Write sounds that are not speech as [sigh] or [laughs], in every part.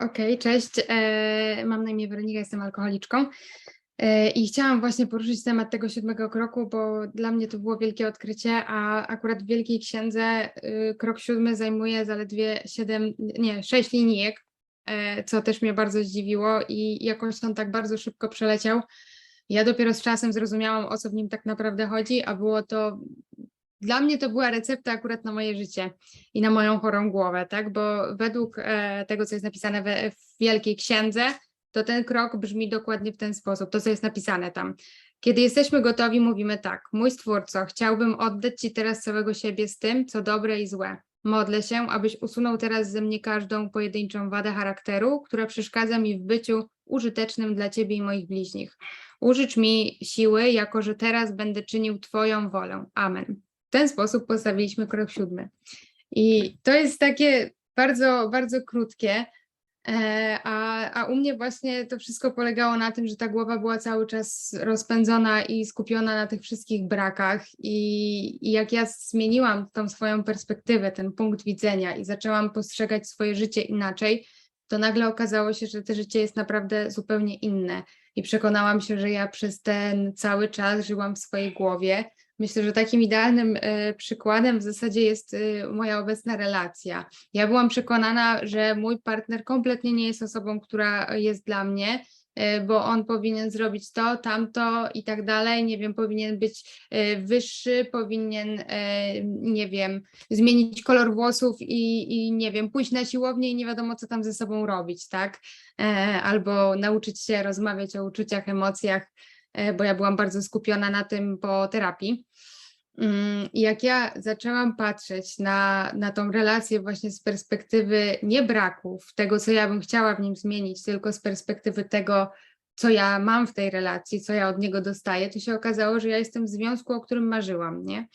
Okej, cześć. E, mam na imię Weronika, jestem alkoholiczką. E, I chciałam właśnie poruszyć temat tego siódmego kroku, bo dla mnie to było wielkie odkrycie, a akurat w Wielkiej Księdze y, krok siódmy zajmuje zaledwie siedem, nie, sześć linijek, e, co też mnie bardzo zdziwiło i jakoś on tak bardzo szybko przeleciał. Ja dopiero z czasem zrozumiałam, o co w nim tak naprawdę chodzi, a było to, dla mnie to była recepta akurat na moje życie i na moją chorą głowę, tak? Bo według e, tego, co jest napisane w Wielkiej Księdze, to ten krok brzmi dokładnie w ten sposób, to co jest napisane tam. Kiedy jesteśmy gotowi, mówimy tak: Mój stwórco, chciałbym oddać Ci teraz całego siebie z tym, co dobre i złe. Modlę się, abyś usunął teraz ze mnie każdą pojedynczą wadę charakteru, która przeszkadza mi w byciu użytecznym dla Ciebie i moich bliźnich. Użycz mi siły, jako że teraz będę czynił Twoją wolę. Amen. W ten sposób postawiliśmy krok siódmy. I to jest takie bardzo, bardzo krótkie. e, A, a u mnie właśnie to wszystko polegało na tym, że ta głowa była cały czas rozpędzona i skupiona na tych wszystkich brakach. I, i jak ja zmieniłam tą swoją perspektywę, ten punkt widzenia i zaczęłam postrzegać swoje życie inaczej, to nagle okazało się, że to życie jest naprawdę zupełnie inne. I przekonałam się, że ja przez ten cały czas żyłam w swojej głowie. Myślę, że takim idealnym e, przykładem w zasadzie jest e, moja obecna relacja. Ja byłam przekonana, że mój partner kompletnie nie jest osobą, która jest dla mnie, e, bo on powinien zrobić to, tamto i tak dalej. Nie wiem, powinien być wyższy, powinien, nie wiem, zmienić kolor włosów i, i nie wiem, pójść na siłownię i nie wiadomo, co tam ze sobą robić, tak? Albo nauczyć się rozmawiać o uczuciach, emocjach, bo ja byłam bardzo skupiona na tym po terapii. Mm, jak ja zaczęłam patrzeć na, na tą relację właśnie z perspektywy nie braków, tego, co ja bym chciała w nim zmienić, tylko z perspektywy tego, co ja mam w tej relacji, co ja od niego dostaję, to się okazało, że ja jestem w związku, o którym marzyłam, nie?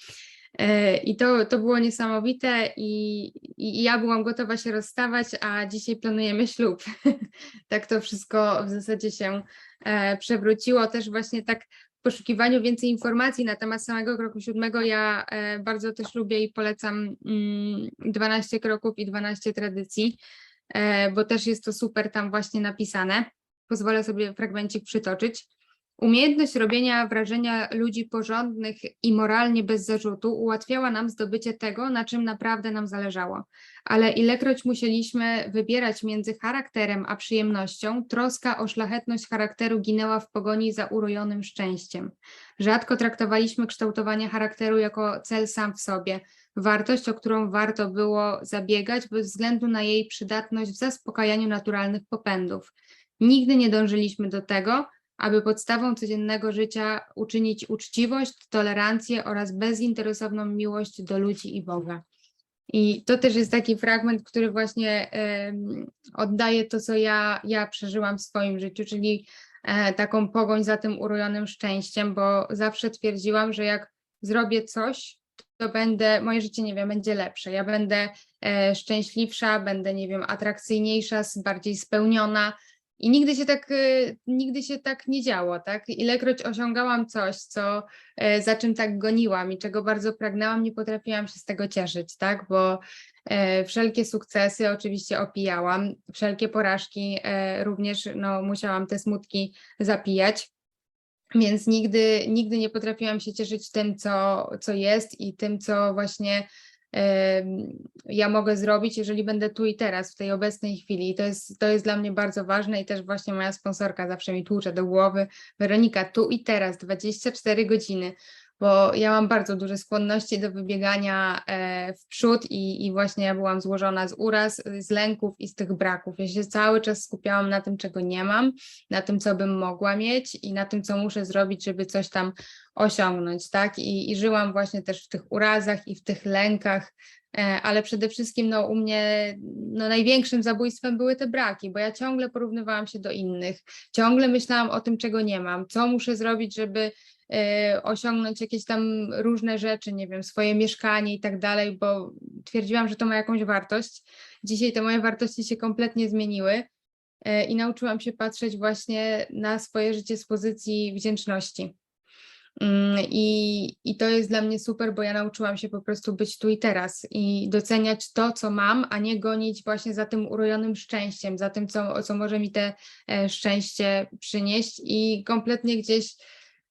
E, I to, to było niesamowite i, i ja byłam gotowa się rozstawać, a dzisiaj planujemy ślub. [laughs] tak to wszystko w zasadzie się e, przewróciło. Też właśnie tak poszukiwaniu więcej informacji na temat samego kroku siódmego ja e, bardzo też lubię i polecam mm, 12 kroków i 12 tradycji, e, bo też jest to super tam właśnie napisane. Pozwolę sobie fragmencik przytoczyć. Umiejętność robienia wrażenia ludzi porządnych i moralnie bez zarzutu ułatwiała nam zdobycie tego, na czym naprawdę nam zależało. Ale ilekroć musieliśmy wybierać między charakterem a przyjemnością, troska o szlachetność charakteru ginęła w pogoni za urojonym szczęściem. Rzadko traktowaliśmy kształtowanie charakteru jako cel sam w sobie, wartość, o którą warto było zabiegać bez względu na jej przydatność w zaspokajaniu naturalnych popędów. Nigdy nie dążyliśmy do tego, aby podstawą codziennego życia uczynić uczciwość, tolerancję oraz bezinteresowną miłość do ludzi i Boga. I to też jest taki fragment, który właśnie oddaje to, co ja, ja przeżyłam w swoim życiu, czyli e, taką pogoń za tym urojonym szczęściem, bo zawsze twierdziłam, że jak zrobię coś, to będę, moje życie, nie wiem, będzie lepsze. Ja będę e, szczęśliwsza, będę, nie wiem, atrakcyjniejsza, bardziej spełniona. I nigdy się tak, y, nigdy się tak nie działo, tak? Ilekroć osiągałam coś, co, e, za czym tak goniłam i czego bardzo pragnęłam, nie potrafiłam się z tego cieszyć, tak? Bo e, wszelkie sukcesy oczywiście opijałam, wszelkie porażki e, również no, musiałam te smutki zapijać. Więc nigdy, nigdy nie potrafiłam się cieszyć tym, co, co jest i tym, co właśnie ja mogę zrobić, jeżeli będę tu i teraz, w tej obecnej chwili. I to jest, to jest dla mnie bardzo ważne i też właśnie moja sponsorka zawsze mi tłucze do głowy. Weronika, tu i teraz, 24 godziny, bo ja mam bardzo duże skłonności do wybiegania e, w przód i, i właśnie ja byłam złożona z uraz, z lęków i z tych braków. Ja się cały czas skupiałam na tym, czego nie mam, na tym, co bym mogła mieć i na tym, co muszę zrobić, żeby coś tam osiągnąć, tak? I, i żyłam właśnie też w tych urazach i w tych lękach, e, ale przede wszystkim no, u mnie no, największym zabójstwem były te braki, bo ja ciągle porównywałam się do innych, ciągle myślałam o tym, czego nie mam, co muszę zrobić, żeby osiągnąć jakieś tam różne rzeczy, nie wiem, swoje mieszkanie i tak dalej, bo twierdziłam, że to ma jakąś wartość. Dzisiaj te moje wartości się kompletnie zmieniły e, i nauczyłam się patrzeć właśnie na swoje życie z pozycji wdzięczności. Mm, I, I to jest dla mnie super, bo ja nauczyłam się po prostu być tu i teraz i doceniać to, co mam, a nie gonić właśnie za tym urojonym szczęściem, za tym, co, co może mi te e, szczęście przynieść i kompletnie gdzieś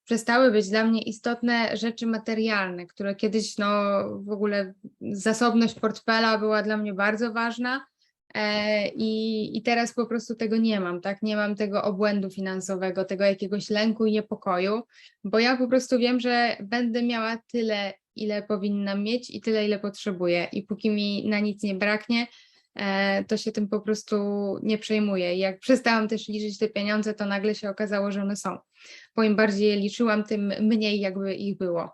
przestały być dla mnie istotne rzeczy materialne, które kiedyś no w ogóle zasobność portfela była dla mnie bardzo ważna. e, I, I teraz po prostu tego nie mam, tak? Nie mam tego obłędu finansowego, tego jakiegoś lęku i niepokoju, bo ja po prostu wiem, że będę miała tyle, ile powinnam mieć i tyle, ile potrzebuję. I póki mi na nic nie braknie, to się tym po prostu nie przejmuję. I jak przestałam też liczyć te pieniądze, to nagle się okazało, że one są. Bo im bardziej je liczyłam, tym mniej jakby ich było.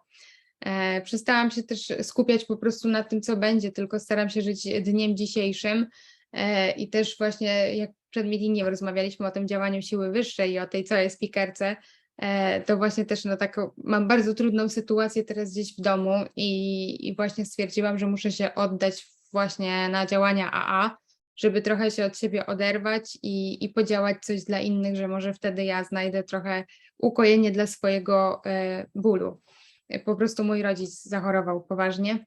E, Przestałam się też skupiać po prostu na tym, co będzie, tylko staram się żyć dniem dzisiejszym. E, I też właśnie jak przed meetingiem rozmawialiśmy o tym działaniu siły wyższej i o tej całej spikerce, e, to właśnie też no taką, mam bardzo trudną sytuację teraz gdzieś w domu i, i właśnie stwierdziłam, że muszę się oddać właśnie na działania AA, żeby trochę się od siebie oderwać i, i podziałać coś dla innych, że może wtedy ja znajdę trochę ukojenie dla swojego e, bólu. E, Po prostu mój rodzic zachorował poważnie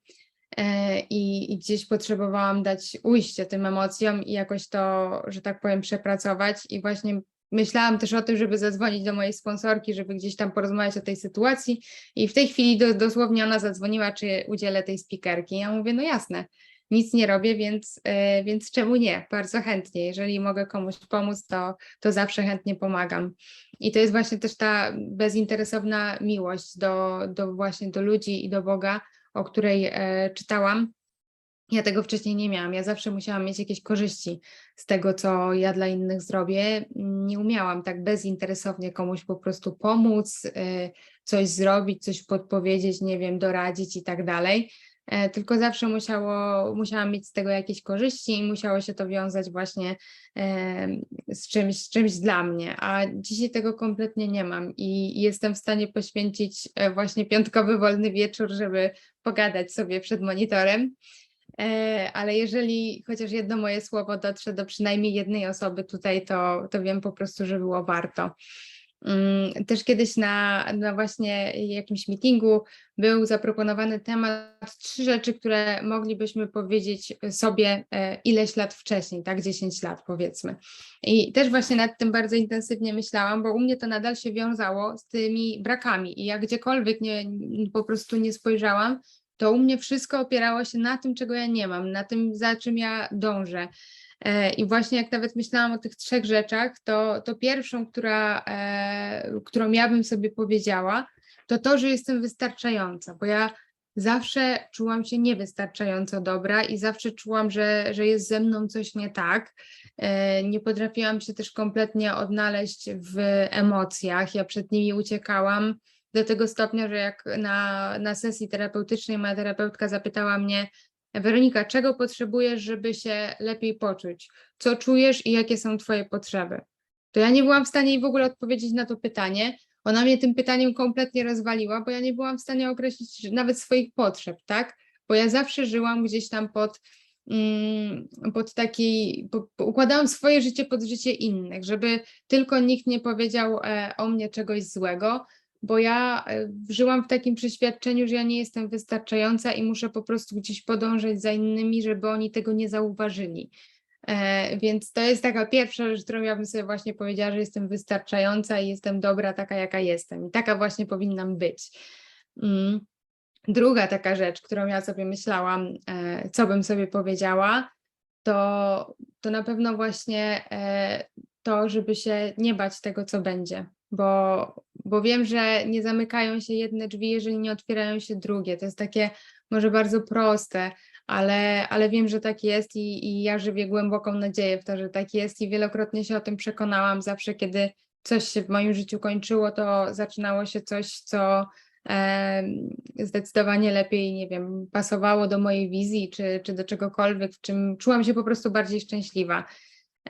e, i, i gdzieś potrzebowałam dać ujście tym emocjom i jakoś to, że tak powiem, przepracować. I właśnie myślałam też o tym, żeby zadzwonić do mojej sponsorki, żeby gdzieś tam porozmawiać o tej sytuacji. I w tej chwili do, dosłownie ona zadzwoniła, czy udzielę tej spikerki. Ja mówię, no jasne, nic nie robię, więc, e, więc czemu nie? Bardzo chętnie. Jeżeli mogę komuś pomóc, to, to zawsze chętnie pomagam. I to jest właśnie też ta bezinteresowna miłość do, do właśnie do ludzi i do Boga, o której e, czytałam. Ja tego wcześniej nie miałam. Ja zawsze musiałam mieć jakieś korzyści z tego, co ja dla innych zrobię. Nie umiałam tak bezinteresownie komuś po prostu pomóc, e, coś zrobić, coś podpowiedzieć, nie wiem, doradzić i tak dalej. E, Tylko zawsze musiało, musiałam mieć z tego jakieś korzyści i musiało się to wiązać właśnie em, z czymś, z czymś dla mnie, a dzisiaj tego kompletnie nie mam i jestem w stanie poświęcić e, właśnie piątkowy wolny wieczór, żeby pogadać sobie przed monitorem. E, Ale jeżeli chociaż jedno moje słowo dotrze do przynajmniej jednej osoby tutaj, to, to wiem po prostu, że było warto. Mm, Też kiedyś na, na właśnie jakimś meetingu był zaproponowany temat, trzy rzeczy, które moglibyśmy powiedzieć sobie e, ileś lat wcześniej, tak 10 lat powiedzmy. I też właśnie nad tym bardzo intensywnie myślałam, bo u mnie to nadal się wiązało z tymi brakami i jak gdziekolwiek nie, po prostu nie spojrzałam, to u mnie wszystko opierało się na tym, czego ja nie mam, na tym, za czym ja dążę. E, I właśnie jak nawet myślałam o tych trzech rzeczach, to, to pierwszą, która, e, którą ja bym sobie powiedziała, to to, że jestem wystarczająca, bo ja zawsze czułam się niewystarczająco dobra i zawsze czułam, że, że jest ze mną coś nie tak. E, Nie potrafiłam się też kompletnie odnaleźć w emocjach. Ja przed nimi uciekałam do tego stopnia, że jak na, na sesji terapeutycznej moja terapeutka zapytała mnie, Weronika, czego potrzebujesz, żeby się lepiej poczuć? Co czujesz i jakie są Twoje potrzeby? To ja nie byłam w stanie jej w ogóle odpowiedzieć na to pytanie. Ona mnie tym pytaniem kompletnie rozwaliła, bo ja nie byłam w stanie określić nawet swoich potrzeb, tak? Bo ja zawsze żyłam gdzieś tam pod, mm, pod taki, po, po- układałam swoje życie pod życie innych, żeby tylko nikt nie powiedział e, o mnie czegoś złego, bo ja e, żyłam w takim przeświadczeniu, że ja nie jestem wystarczająca i muszę po prostu gdzieś podążać za innymi, żeby oni tego nie zauważyli. E, Więc to jest taka pierwsza rzecz, którą ja bym sobie właśnie powiedziała, że jestem wystarczająca i jestem dobra taka, jaka jestem. I taka właśnie powinnam być. Mm. Druga taka rzecz, którą ja sobie myślałam, e, co bym sobie powiedziała, to, to na pewno właśnie to, żeby się nie bać tego, co będzie, bo, bo wiem, że nie zamykają się jedne drzwi, jeżeli nie otwierają się drugie. To jest takie może bardzo proste, ale, ale wiem, że tak jest i, i ja żywię głęboką nadzieję w to, że tak jest i wielokrotnie się o tym przekonałam. Zawsze, kiedy coś się w moim życiu kończyło, to zaczynało się coś, co em, zdecydowanie lepiej, nie wiem, pasowało do mojej wizji czy, czy do czegokolwiek, w czym czułam się po prostu bardziej szczęśliwa.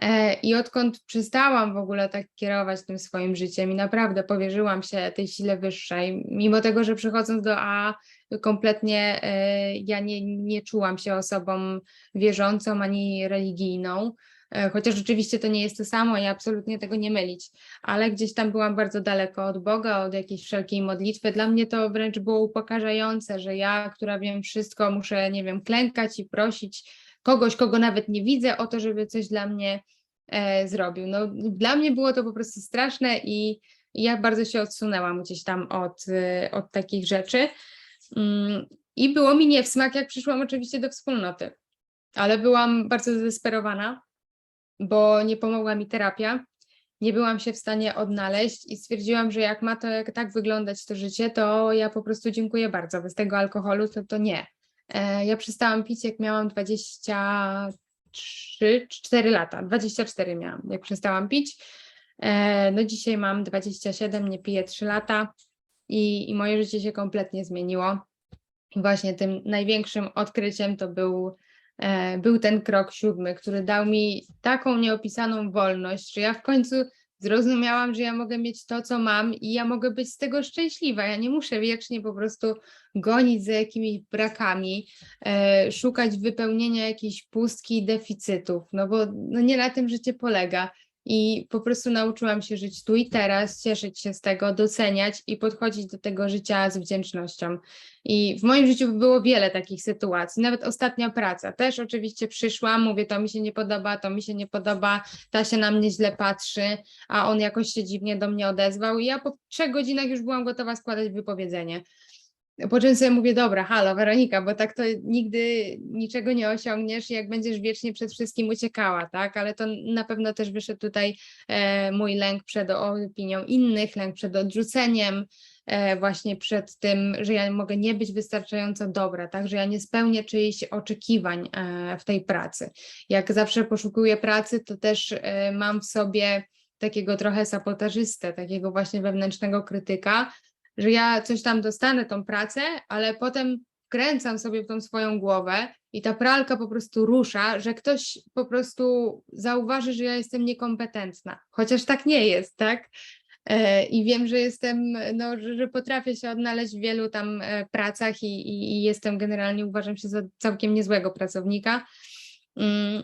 E, I odkąd przestałam w ogóle tak kierować tym swoim życiem i naprawdę powierzyłam się tej sile wyższej, mimo tego, że przychodząc do A, kompletnie e, ja nie, nie czułam się osobą wierzącą ani religijną, E, Chociaż rzeczywiście to nie jest to samo i absolutnie tego nie mylić, ale gdzieś tam byłam bardzo daleko od Boga, od jakiejś wszelkiej modlitwy. Dla mnie to wręcz było upokarzające, że ja, która wiem wszystko, muszę, nie wiem, klękać i prosić kogoś, kogo nawet nie widzę, o to, żeby coś dla mnie e, zrobił. No, dla mnie było to po prostu straszne i i ja bardzo się odsunęłam gdzieś tam od, y, od takich rzeczy. Mm, I było mi nie w smak, jak przyszłam oczywiście do wspólnoty, ale byłam bardzo zdesperowana, bo nie pomogła mi terapia. Nie byłam się w stanie odnaleźć i stwierdziłam, że jak ma to jak tak wyglądać to życie, to ja po prostu dziękuję bardzo. Bez tego alkoholu to, to nie. E, Ja przestałam pić, jak miałam 23, 4 lata. 24 miałam, jak przestałam pić. E, No dzisiaj mam 27, nie piję 3 lata i, i moje życie się kompletnie zmieniło. I właśnie tym największym odkryciem to był, e, był ten krok siódmy, który dał mi taką nieopisaną wolność, że ja w końcu zrozumiałam, że ja mogę mieć to, co mam i ja mogę być z tego szczęśliwa. Ja nie muszę wiecznie po prostu gonić za jakimiś brakami, e, szukać wypełnienia jakiejś pustki i deficytów, no bo no nie na tym życie polega. I po prostu nauczyłam się żyć tu i teraz, cieszyć się z tego, doceniać i podchodzić do tego życia z wdzięcznością. I w moim życiu było wiele takich sytuacji, nawet ostatnia praca. Też oczywiście przyszłam, mówię, to mi się nie podoba, to mi się nie podoba, ta się na mnie źle patrzy, a on jakoś się dziwnie do mnie odezwał. I ja po trzech godzinach już byłam gotowa składać wypowiedzenie. Po czym sobie mówię, dobra, halo, Weronika, bo tak to nigdy niczego nie osiągniesz, jak będziesz wiecznie przed wszystkim uciekała, tak? Ale to na pewno też wyszedł tutaj e, mój lęk przed opinią innych, lęk przed odrzuceniem, e, właśnie przed tym, że ja mogę nie być wystarczająco dobra, tak? Że ja nie spełnię czyichś oczekiwań e, w tej pracy. Jak zawsze poszukuję pracy, to też e, mam w sobie takiego trochę sabotażystę, takiego właśnie wewnętrznego krytyka, że ja coś tam dostanę tą pracę, ale potem wkręcam sobie w tą swoją głowę i ta pralka po prostu rusza, że ktoś po prostu zauważy, że ja jestem niekompetentna, chociaż tak nie jest, tak? E, I wiem, że jestem, no, że, że potrafię się odnaleźć w wielu tam e, pracach i, i, i jestem generalnie, uważam się za całkiem niezłego pracownika, Mm,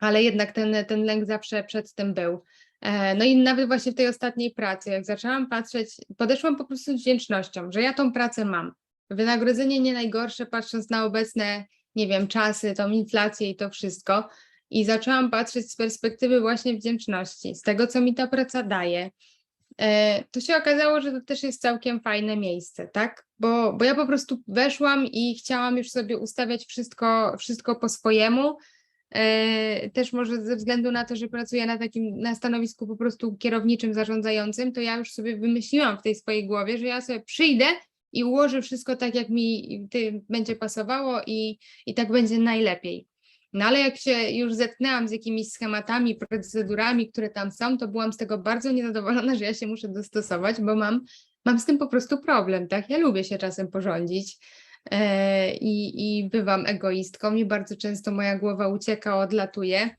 ale jednak ten, ten lęk zawsze przed tym był. E, No i nawet właśnie w tej ostatniej pracy, jak zaczęłam patrzeć, podeszłam po prostu z wdzięcznością, że ja tą pracę mam. Wynagrodzenie nie najgorsze, patrząc na obecne, nie wiem, czasy, tą inflację i to wszystko. I zaczęłam patrzeć z perspektywy właśnie wdzięczności, z tego, co mi ta praca daje. E, To się okazało, że to też jest całkiem fajne miejsce, tak? Bo, bo ja po prostu weszłam i chciałam już sobie ustawiać wszystko, wszystko po swojemu, też może ze względu na to, że pracuję na takim, na stanowisku po prostu kierowniczym, zarządzającym, to ja już sobie wymyśliłam w tej swojej głowie, że ja sobie przyjdę i ułożę wszystko tak, jak mi będzie pasowało i, i tak będzie najlepiej. No ale jak się już zetknęłam z jakimiś schematami, procedurami, które tam są, to byłam z tego bardzo niezadowolona, że ja się muszę dostosować, bo mam, mam z tym po prostu problem, tak? Ja lubię się czasem porządzić e, i, i bywam egoistką i bardzo często moja głowa ucieka, odlatuje.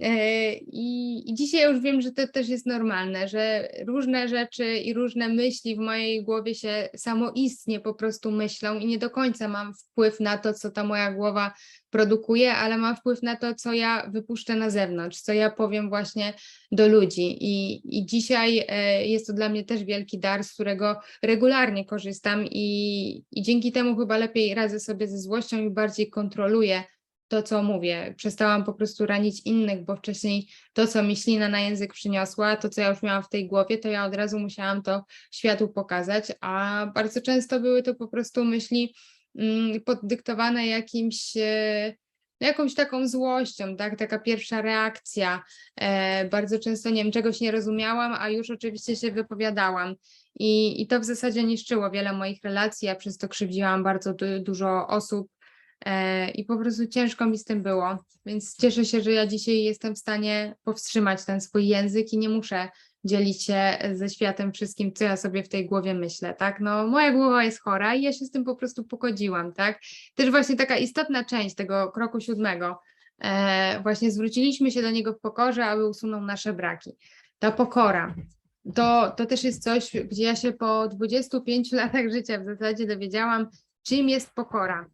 E, I, I dzisiaj już wiem, że to też jest normalne, że różne rzeczy i różne myśli w mojej głowie się samoistnie po prostu myślą i nie do końca mam wpływ na to, co ta moja głowa produkuje, ale mam wpływ na to, co ja wypuszczę na zewnątrz, co ja powiem właśnie do ludzi. I, i dzisiaj e, jest to dla mnie też wielki dar, z którego regularnie korzystam i, i dzięki temu chyba lepiej radzę sobie ze złością i bardziej kontroluję to, co mówię. Przestałam po prostu ranić innych, bo wcześniej to, co mi ślina na język przyniosła, to, co ja już miałam w tej głowie, to ja od razu musiałam to światu pokazać, a bardzo często były to po prostu myśli mm, poddyktowane jakimś, e, jakąś taką złością, tak? Taka pierwsza reakcja. E, bardzo często, nie wiem, czegoś nie rozumiałam, a już oczywiście się wypowiadałam. I, I to w zasadzie niszczyło wiele moich relacji, ja przez to krzywdziłam bardzo du- dużo osób, I po prostu ciężko mi z tym było, więc cieszę się, że ja dzisiaj jestem w stanie powstrzymać ten swój język i nie muszę dzielić się ze światem wszystkim, co ja sobie w tej głowie myślę, tak? No, moja głowa jest chora i ja się z tym po prostu pogodziłam, tak? Też właśnie taka istotna część tego kroku siódmego, e, właśnie zwróciliśmy się do niego w pokorze, aby usunął nasze braki. Ta pokora, to, to też jest coś, gdzie ja się po 25 latach życia w zasadzie dowiedziałam, czym jest pokora.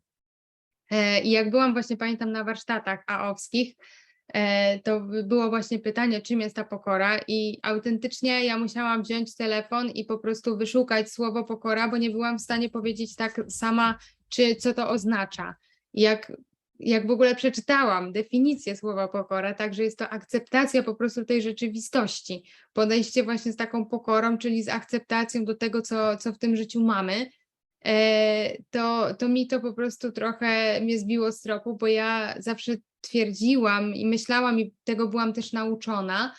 E, I jak byłam właśnie, pamiętam, na warsztatach AOWskich, e, to by- było właśnie pytanie, czym jest ta pokora i autentycznie ja musiałam wziąć telefon i po prostu wyszukać słowo pokora, bo nie byłam w stanie powiedzieć tak sama, czy co to oznacza. Jak, jak w ogóle przeczytałam definicję słowa pokora, także jest to akceptacja po prostu tej rzeczywistości, podejście właśnie z taką pokorą, czyli z akceptacją do tego, co, co w tym życiu mamy, to, to mi to po prostu trochę mnie zbiło z tropu, bo ja zawsze twierdziłam i myślałam i tego byłam też nauczona,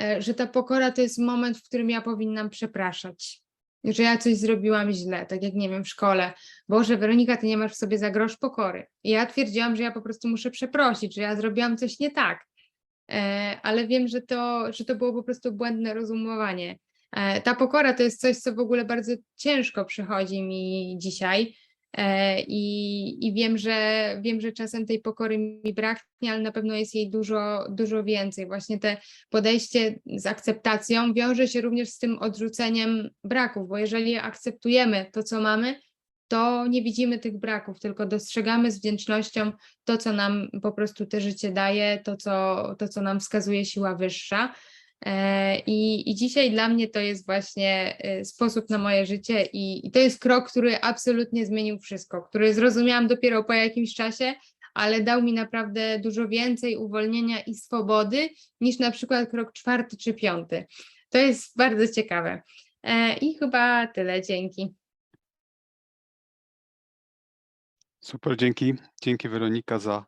e, że ta pokora to jest moment, w którym ja powinnam przepraszać. Że ja coś zrobiłam źle, tak jak nie wiem, w szkole. Boże, Weronika, ty nie masz w sobie za grosz pokory. I ja twierdziłam, że ja po prostu muszę przeprosić, że ja zrobiłam coś nie tak. E, ale wiem, że to, że to było po prostu błędne rozumowanie. E, Ta pokora to jest coś, co w ogóle bardzo ciężko przychodzi mi dzisiaj. E, I, I wiem, że wiem, że czasem tej pokory mi braknie, ale na pewno jest jej dużo, dużo więcej. Właśnie te podejście z akceptacją wiąże się również z tym odrzuceniem braków, bo jeżeli akceptujemy to, co mamy, to nie widzimy tych braków, tylko dostrzegamy z wdzięcznością to, co nam po prostu te życie daje, to, co, to, co nam wskazuje siła wyższa. E, I, I dzisiaj dla mnie to jest właśnie e, sposób na moje życie, i, i to jest krok, który absolutnie zmienił wszystko, który zrozumiałam dopiero po jakimś czasie, ale dał mi naprawdę dużo więcej uwolnienia i swobody niż na przykład krok czwarty czy piąty. To jest bardzo ciekawe. E, I chyba tyle. Dzięki. Super, dzięki. Dzięki Weronika za